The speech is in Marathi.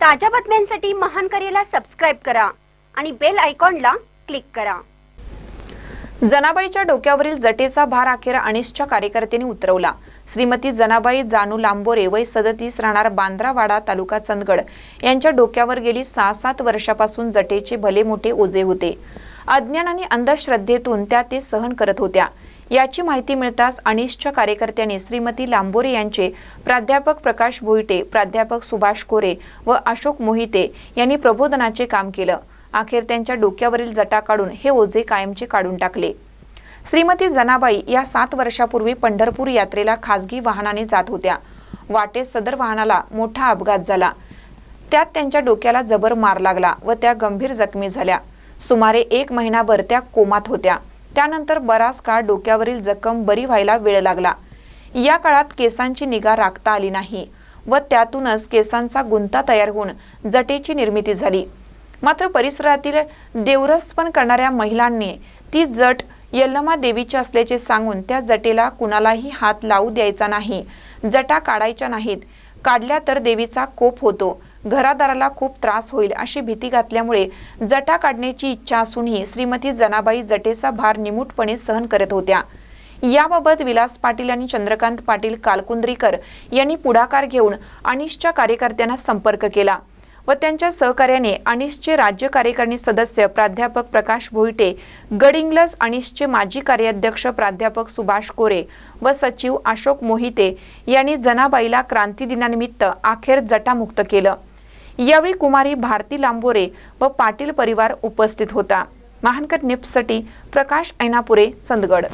ताज्या बातम्यांसाठी महान करेला सबस्क्राईब करा आणि बेल आयकॉनला क्लिक करा. जनाबाईच्या डोक्यावरील जटेचा भार अखेर अनिशच्या कार्यकर्त्यांनी उतरवला. श्रीमती जनाबाई जानू लांबोरे वय सदतीस राहणार बांद्रावाडा तालुका चंदगड. यांच्या डोक्यावर गेली सहा सात वर्षापासून जटेचे भले मोठे ओझे होते. अज्ञान आणि अंधश्रद्धेतून त्या ते सहन करत होत्या. याची माहिती मिळताच अनिशच्या कार्यकर्त्यांनी श्रीमती लांबोरे यांचे प्राध्यापक प्रकाश भोईटे प्राध्यापक सुभाष कोरे व अशोक मोहिते यांनी प्रबोधनाचे काम केलं. अखेर त्यांच्या डोक्यावरील जटा काढून हे ओझे कायमचे काढून टाकले. श्रीमती जनाबाई या सात वर्षापूर्वी पंढरपूर यात्रेला खासगी वाहनाने जात होत्या. वाटेत सदर वाहनाला मोठा अपघात झाला. त्यात त्यांच्या डोक्याला जबर मार लागला व त्या गंभीर जखमी झाल्या. सुमारे एक महिनाभर त्या कोमात होत्या. त्यानंतर बराच काळ डोक्यावरील जखम बरी व्हायला वेळ लागला. या काळात केसांची निगा राखता आली नाही व त्यातूनच केसांचा गुंता तयार होऊन जटेची निर्मिती झाली. मात्र परिसरातील देवरसपण करणाऱ्या महिलांनी ती जट यल्लमा देवीची असल्याचे सांगून त्या जटेला कुणालाही हात लावू द्यायचा नाही जटा काढायच्या नाहीत. काढल्या तर देवीचा कोप होतो. घरादाराला खूप त्रास होईल अशी भीती घातल्यामुळे जटा काढण्याची इच्छा असूनही श्रीमती जनाबाई जटेचा भार निमूटपणे सहन करत होत्या. याबाबत विलास पाटील आणि चंद्रकांत पाटील कालकुंद्रीकर यांनी पुढाकार घेऊन अनिशच्या कार्यकर्त्यांना संपर्क केला व त्यांच्या सहकार्याने अनिशचे राज्य कार्यकारिणी सदस्य प्राध्यापक प्रकाश भोईटे गडिंग्लस अनिशचे माजी कार्याध्यक्ष प्राध्यापक सुभाष कोरे व सचिव अशोक मोहिते यांनी जनाबाईला क्रांती दिनानिमित्त अखेर जटामुक्त केलं. यावेळी कुमारी भारती लांबोरे व पाटील परिवार उपस्थित होता. महानकर निप्ससाठी प्रकाश ऐनापुरे चंदगड.